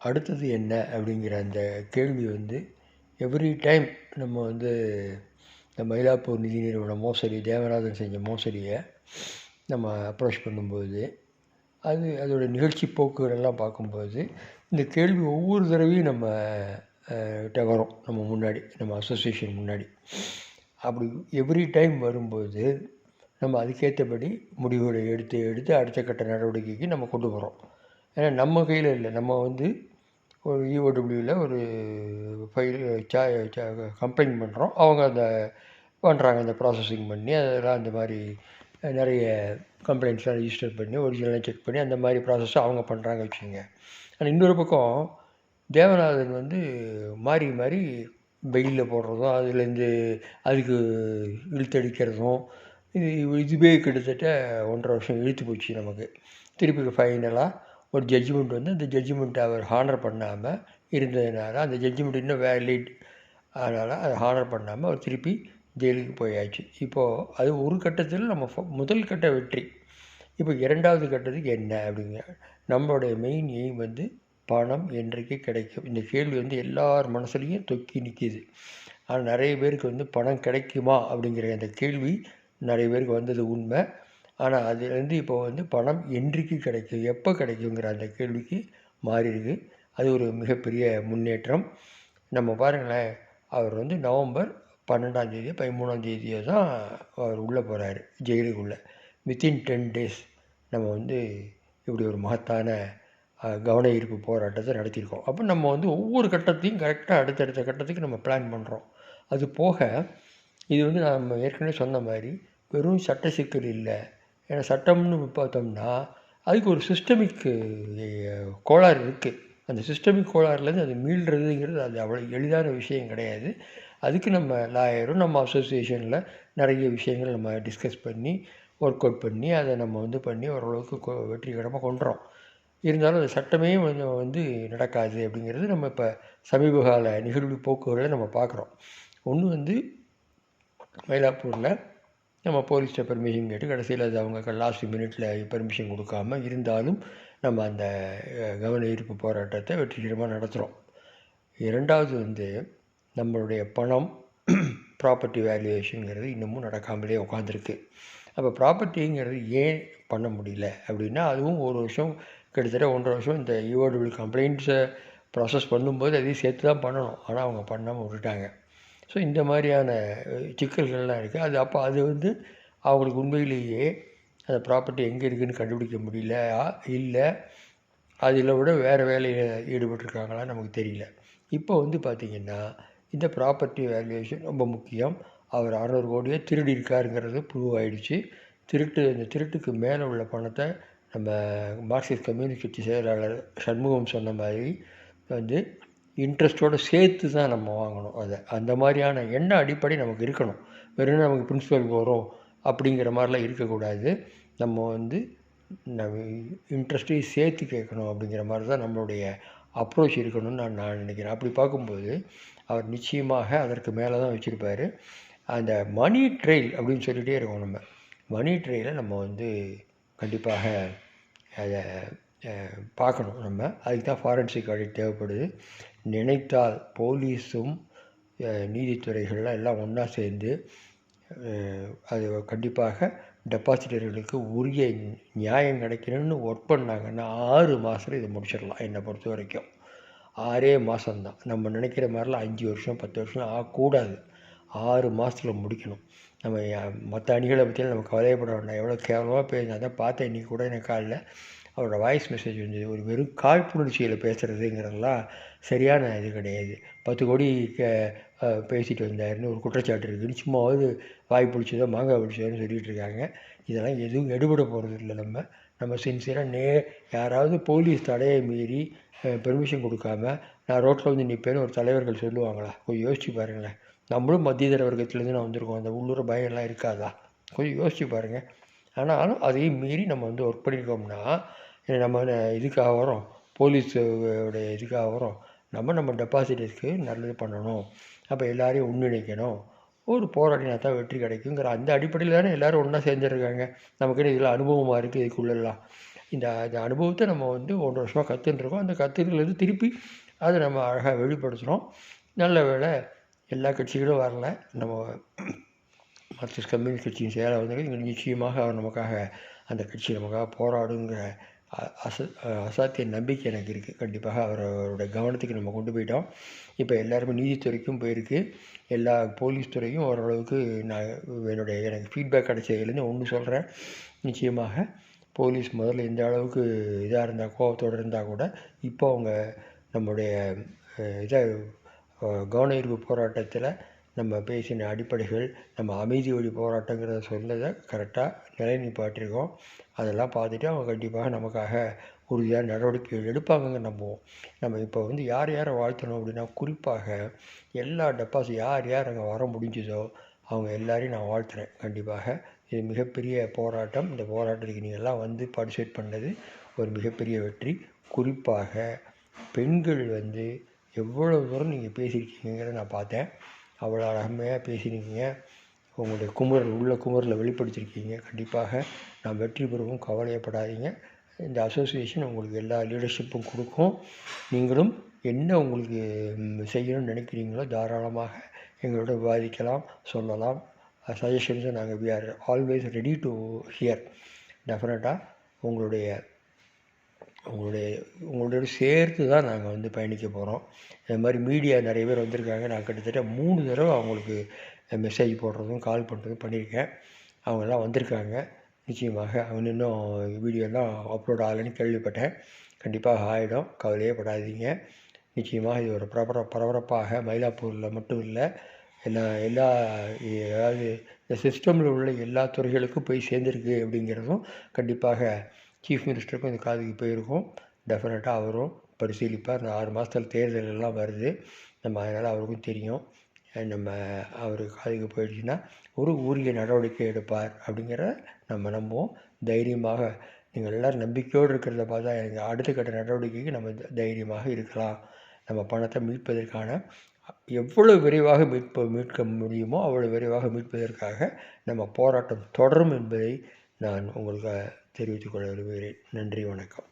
அடுத்தது என்ன அப்படிங்கிற அந்த கேள்வி வந்து எவ்ரி டைம் நம்ம வந்து இந்த மயிலாப்பூர் நிதி நிறுவன மோசடி தேவராஜன் செஞ்ச மோசடியை நம்ம அப்ரோச் பண்ணும்போது அது அதோடய நிகழ்ச்சி போக்குகளெல்லாம் பார்க்கும்போது இந்த கேள்வி ஒவ்வொரு தடவையும் நம்ம கிட்ட வரும் நம்ம முன்னாடி நம்ம அசோசியேஷன் முன்னாடி. அப்படி எவ்ரி டைம் வரும்போது நம்ம அதுக்கேற்றபடி முடிவுகளை எடுத்து எடுத்து அடுத்த கட்ட நடவடிக்கைக்கு நம்ம கொண்டு போகிறோம் ஏன்னா நம்ம கையில் இல்லை. நம்ம வந்து ஒரு இஓடபிள்யூவில் ஒரு ஃபைல் கம்ப்ளைண்ட் பண்ணுறோம் அவங்க அந்த பண்ணுறாங்க அந்த ப்ராசஸிங் பண்ணி அதெல்லாம் அந்த மாதிரி நிறைய கம்ப்ளைண்ட்ஸ்லாம் ரிஜிஸ்டர் பண்ணி ஒரிஜினலாக செக் பண்ணி அந்த மாதிரி ப்ராசஸ் அவங்க பண்ணுறாங்க வச்சுக்கோங்க. ஆனால் இன்னொரு பக்கம் தேவநாதன் வந்து மாறி மாறி வெயிலில் போடுறதும் அதுலேருந்து அதுக்கு இழுத்தடிக்கிறதும் இது இதுவே கிட்டத்தட்ட ஒன்றரை வருஷம் இழுத்து போச்சு நமக்கு. திருப்பி ஃபைனலாக ஒரு ஜட்ஜ்மெண்ட் வந்து அந்த ஜட்ஜ்மெண்ட்டை அவர் ஹானர் பண்ணாமல் இருந்ததுனால அந்த ஜட்ஜ்மெண்ட் இன்னும் வேலிட் அதனால் அதை ஹானர் பண்ணாமல் அவர் திருப்பி ஜெயிலுக்கு போயாச்சு. இப்போது அது ஒரு கட்டத்தில் நம்ம முதல் கட்ட வெற்றி. இப்போ இரண்டாவது கட்டத்துக்கு என்ன அப்படிங்க நம்மளுடைய மெயின் எய்ம் வந்து பணம் என்றைக்கு கிடைக்கும்? இந்த கேள்வி வந்து எல்லார் மனசுலையும் தொக்கி நிற்கிது ஆனால் நிறைய பேருக்கு வந்து பணம் கிடைக்குமா அப்படிங்கிற அந்த கேள்வி நிறைய பேருக்கு வந்தது உண்மை. ஆனால் அதுலேருந்து இப்போ வந்து பணம் என்றைக்கு கிடைக்கும் எப்போ கிடைக்குங்கிற அந்த கேள்விக்கு மாறியிருக்கு அது ஒரு மிகப்பெரிய முன்னேற்றம். நம்ம பாருங்களேன் அவர் வந்து நவம்பர் பன்னெண்டாம் தேதி பதிமூணாம் தேதியோ தான் அவர் உள்ளே போகிறாரு ஜெயிலுக்குள்ளே. வித்தின் டென் டேஸ் நம்ம வந்து இப்படி ஒரு மகத்தான கவன ஈர்ப்பு போராட்டத்தை நடத்தியிருக்கோம். அப்போ நம்ம வந்து ஒவ்வொரு கட்டத்தையும் கரெக்டாக அடுத்தடுத்த கட்டத்துக்கு நம்ம பிளான் பண்ணுறோம் அது போக இது வந்து நம்ம ஏற்கனவே சொன்ன மாதிரி வெறும் சட்ட சிக்கல் இல்லை. ஏன்னா சட்டம்னு பார்த்தோம்னா அதுக்கு ஒரு சிஸ்டமிக்கு கோளாறு இருக்குது அந்த சிஸ்டமிக் கோளாறுலேருந்து அது மீள்றதுங்கிறது அது அவ்வளோ எளிதான விஷயம் கிடையாது. அதுக்கு நம்ம லாயரும் நம்ம அசோசியேஷனில் நிறைய விஷயங்கள் நம்ம டிஸ்கஸ் பண்ணி ஒர்க் அவுட் பண்ணி அதை நம்ம வந்து பண்ணி ஓரளவுக்கு வெற்றிகரமாக கொண்டுறோம் இருந்தாலும் அந்த சட்டமே கொஞ்சம் வந்து நடக்காது அப்படிங்கிறது நம்ம இப்போ சமீபகால நிகழ்வு போக்குகளை நம்ம பார்க்குறோம் ஒன்று வந்து மயிலாப்பூரில் நம்ம போலீஸ்கிட்ட பெர்மிஷன் கேட்டு கடைசியில் அது அவங்க லாஸ்ட் மினிட்ல பெர்மிஷன் கொடுக்காம இருந்தாலும் நம்ம அந்த கவன ஈர்ப்பு போராட்டத்தை வெற்றிகரமாக நடத்துகிறோம் இரண்டாவது வந்து நம்மளுடைய பணம் ப்ராப்பர்ட்டி வேல்யூவேஷனுங்கிறது இன்னமும் நடக்காமலே உட்காந்துருக்கு அப்போ ப்ராப்பர்ட்டிங்கிறது ஏன் பண்ண முடியல அப்படின்னா அதுவும் ஒரு வருஷம் கிட்டத்தட்ட ஒன்றரை வருஷம் இந்த யூஆர்டபிள் கம்ப்ளைண்ட்ஸை ப்ராசஸ் பண்ணும்போது அதையும் சேர்த்து தான் பண்ணணும். ஆனால் அவங்க பண்ணாமல் விட்டுட்டாங்க. ஸோ இந்த மாதிரியான சிக்கல்கள்லாம் இருக்குது அது அப்போ அது வந்து அவங்களுக்கு உண்மையிலேயே அந்த ப்ராப்பர்ட்டி எங்கே இருக்குதுன்னு கண்டுபிடிக்க முடியல இல்லை அதில் விட வேறு வேலையில் ஈடுபட்டிருக்காங்களா நமக்கு தெரியல. இப்போ வந்து பார்த்திங்கன்னா இந்த ப்ராப்பர்ட்டி வேல்யூவேஷன் ரொம்ப முக்கியம். அவர் அறநூறு கோடியே திருடி இருக்காருங்கிறது ப்ரூவ் ஆகிடுச்சு திருட்டு அந்த திருட்டுக்கு மேலே உள்ள பணத்தை நம்ம மார்க்சிஸ்ட் கம்யூனிஸ்ட் கட்சி செயலாளர் சண்முகம் சொன்ன மாதிரி வந்து இன்ட்ரெஸ்ட்டோடு சேர்த்து தான் நம்ம வாங்கணும் அதை. அந்த மாதிரியான எண்ண அடிப்படை நமக்கு இருக்கணும். வெறும் நமக்கு பிரின்சிபல் வரும் அப்படிங்கிற மாதிரிலாம் இருக்கக்கூடாது. நம்ம வந்து நம்ம இன்ட்ரெஸ்ட்டையும் சேர்த்து கேட்கணும் அப்படிங்கிற மாதிரி தான் நம்மளுடைய அப்ரோச் இருக்கணும்னு நான் நான் நினைக்கிறேன். அப்படி பார்க்கும்போது அவர் நிச்சயமாக அதற்கு மேலே தான் வச்சுருப்பார். அந்த மணி ட்ரெயில் அப்படின்னு சொல்லிகிட்டே இருக்கோம் நம்ம. மணி ட்ரெயிலை நம்ம வந்து கண்டிப்பாக அதை பார்க்கணும். நம்ம அதுக்கு தான் ஃபாரன்சிக் ஆடிட் தேவைப்படுது. நினைத்தால் போலீஸும் நீதித்துறைகள்லாம் எல்லாம் ஒன்றா சேர்ந்து அது கண்டிப்பாக டெபாசிட்டர்களுக்கு உரிய நியாயம் கிடைக்கணும்னு ஒர்க் பண்ணாங்கன்னா ஆறு மாதத்தில் இதை முடிச்சிடலாம் என்னை பொறுத்த வரைக்கும். ஆறே மாதம்தான் நம்ம நினைக்கிற மாதிரிலாம் அஞ்சு வருஷம் பத்து வருஷம் ஆகக்கூடாது. ஆறு மாதத்தில் முடிக்கணும். நம்ம மற்ற அணிகளை பற்றியும் நம்ம கவலையப்பட வேண்டாம். எவ்வளோ கேவலமாக பேசுனா தான் பார்த்தேன் இன்றைக்கி கூட எனக்கு காலில். அவரோட வாய்ஸ் மெசேஜ் வந்து ஒரு வெறும் காழ்ப்புணர்ச்சியில் பேசுகிறதுங்கிறதெல்லாம் சரியான இது கிடையாது. பத்து கோடி பேசிட்டு வந்தாருன்னு ஒரு குற்றச்சாட்டு இருக்குன்னு சும்மாவது வாய் பிடிச்சதோ மாங்காய் பிடிச்சதோன்னு சொல்லிகிட்டு இருக்காங்க. இதெல்லாம் எதுவும் எடுபட போகிறது இல்லை நம்ம. நம்ம சின்சியராக நே யாராவது போலீஸ் தடையை மீறி பெர்மிஷன் கொடுக்காம நான் ரோட்டில் வந்து நிற்பேன்னு ஒரு தலைவர்கள் சொல்லுவாங்களா? கொஞ்சம் யோசிச்சு பாருங்களேன். நம்மளும் மத்திய தர வர்க்கத்துலேருந்து நான் வந்திருக்கோம். அந்த உள்ளூர் பயம்லாம் இருக்காதா? கொஞ்சம் யோசிச்சு பாருங்கள் ஆனாலும் அதையும் மீறி நம்ம வந்து ஒர்க் பண்ணியிருக்கோம்னா நம்ம இதுக்காக வரோம் போலீஸோடைய இதுக்காக வரோம் நம்ம நம்ம டெபாசிட்டர்ஸ்க்கு நல்லது பண்ணணும். அப்போ எல்லாரையும் ஒன்றிணைக்கணும். ஒரு போராடினா தான் வெற்றி கிடைக்குங்கிற அந்த அடிப்படையில் தானே எல்லோரும் ஒன்றா சேர்ந்துருக்காங்க. நமக்குன்னு இதில் அனுபவமாக இருக்குது இதுக்குள்ளெல்லாம். இந்த இந்த அனுபவத்தை நம்ம வந்து ஒன்றரை வருஷமாக கற்றுட்டுருக்கோம் அந்த கற்றுலேருந்து திருப்பி அதை நம்ம அழகாக வெளிப்படுத்துகிறோம் நல்ல வேளை எல்லா கட்சிகளும் வரல. நம்ம மார்க்சிஸ்ட் கம்யூனிஸ்ட் கட்சியின் சேர வந்து நிச்சயமாக அவர் நமக்காக அந்த கட்சி நமக்காக போராடுங்கிற அச அசாத்திய நம்பிக்கை எனக்கு இருக்குது கண்டிப்பாக அவரோட கவனத்துக்கு நம்ம கொண்டு போயிட்டோம். இப்போ எல்லாருமே நீதித்துறைக்கும் போயிருக்கு. எல்லா போலீஸ் துறையும் ஓரளவுக்கு நான் என்னுடைய எனக்கு ஃபீட்பேக் கிடைச்சதுலேருந்து ஒன்று சொல்கிறேன் நிச்சயமாக போலீஸ் முதல்ல எந்த அளவுக்கு இதாக இருந்தால் கோபத்தோடு இருந்தால் கூட இப்போ அவங்க நம்முடைய இதை கவன ஈர்ப்பு போராட்டத்தில் நம்ம பேசின அடிப்படைகள் நம்ம அமைதி ஒளி போராட்டங்கிறத சொன்னதை கரெக்டாக நிலை நிப்பாட்டிருக்கோம் அதெல்லாம் பார்த்துட்டு அவங்க கண்டிப்பாக நமக்காக உறுதியாக நடவடிக்கைகள் எடுப்பாங்கங்க நம்புவோம். நம்ம இப்போ வந்து யார் யாரை வாழ்த்தணும் அப்படின்னா குறிப்பாக எல்லா டெபாசிட் யார் யார் அங்கே வர முடிஞ்சதோ அவங்க எல்லாரையும் நான் வாழ்த்துறேன். கண்டிப்பாக இது மிகப்பெரிய போராட்டம். இந்த போராட்டத்துக்கு நீங்கள் எல்லாம் வந்து பார்ட்டிசிபேட் பண்ணது ஒரு மிகப்பெரிய வெற்றி. குறிப்பாக பெண்கள் வந்து எவ்வளோ தூரம் நீங்கள் பேசியிருக்கீங்கிறத நான் பார்த்தேன். அவ்வளோ அழகமையாக பேசியிருக்கீங்க உங்களுடைய குமுறல் உள்ள குமரில் வெளிப்படுத்தியிருக்கீங்க. கண்டிப்பாக நான் வெற்றி பெறவும். கவலையப்படாதீங்க. இந்த அசோசியேஷன் உங்களுக்கு எல்லா லீடர்ஷிப்பும் கொடுக்கும். நீங்களும் என்ன உங்களுக்கு செய்யணும்னு நினைக்கிறீங்களோ தாராளமாக எங்களோட விவாதிக்கலாம் சொல்லலாம். சஜஷன்ஸை நாங்கள் we are always ready to hear டெஃபினட்டாக உங்களுடைய உங்களுடைய உங்களோட சேர்த்து தான் நாங்கள் வந்து பயணிக்க போகிறோம் இது மாதிரி மீடியா நிறைய பேர் வந்திருக்காங்க. நான் கிட்டத்தட்ட மூணு தடவை அவங்களுக்கு மெசேஜ் போடுறதும் கால் பண்ணுறதும் பண்ணியிருக்கேன். அவங்கெல்லாம் வந்திருக்காங்க. நிச்சயமாக அவங்க இன்னும் வீடியோலாம் அப்லோட் ஆகலைன்னு கேள்விப்பட்டேன். கண்டிப்பாக ஆகிடும் கவலையே படாதீங்க. நிச்சயமாக இது ஒரு பரபர பரபரப்பாக மயிலாப்பூரில் மட்டும் இல்லை எல்லா எல்லா அதாவது இந்த சிஸ்டமில் உள்ள எல்லா துறைகளுக்கும் போய் சேர்ந்துருக்கு அப்படிங்கிறதும் கண்டிப்பாக சீஃப் மினிஸ்டருக்கும் இந்த காதுக்கு போயிருக்கும். டெஃபினட்டாக அவரும் பரிசீலிப்பார். இந்த ஆறு மாதத்தில் தேர்தல் எல்லாம் வருது. நம்ம அதனால் அவருக்கும் தெரியும். நம்ம அவர் காதுக்கு போயிடுச்சுன்னா ஒரு உரிய நடவடிக்கை எடுப்பார் அப்படிங்கிறத நம்ம நம்புவோம். தைரியமாக நீங்கள் எல்லோரும் நம்பிக்கையோடு இருக்கிறத பார்த்தா எனக்கு அடுத்த கட்ட நடவடிக்கைக்கு நம்ம தைரியமாக இருக்கலாம். நம்ம பணத்தை மீட்பதற்கான எவ்வளோ விரைவாக மீட்ப மீட்க முடியுமோ அவ்வளோ விரைவாக மீட்பதற்காக நம்ம போராட்டம் தொடரும் என்பதை நான் உங்களுக்கு தெரிவித்துக் கொள்ள விரும்புகிறேன். நன்றி வணக்கம்.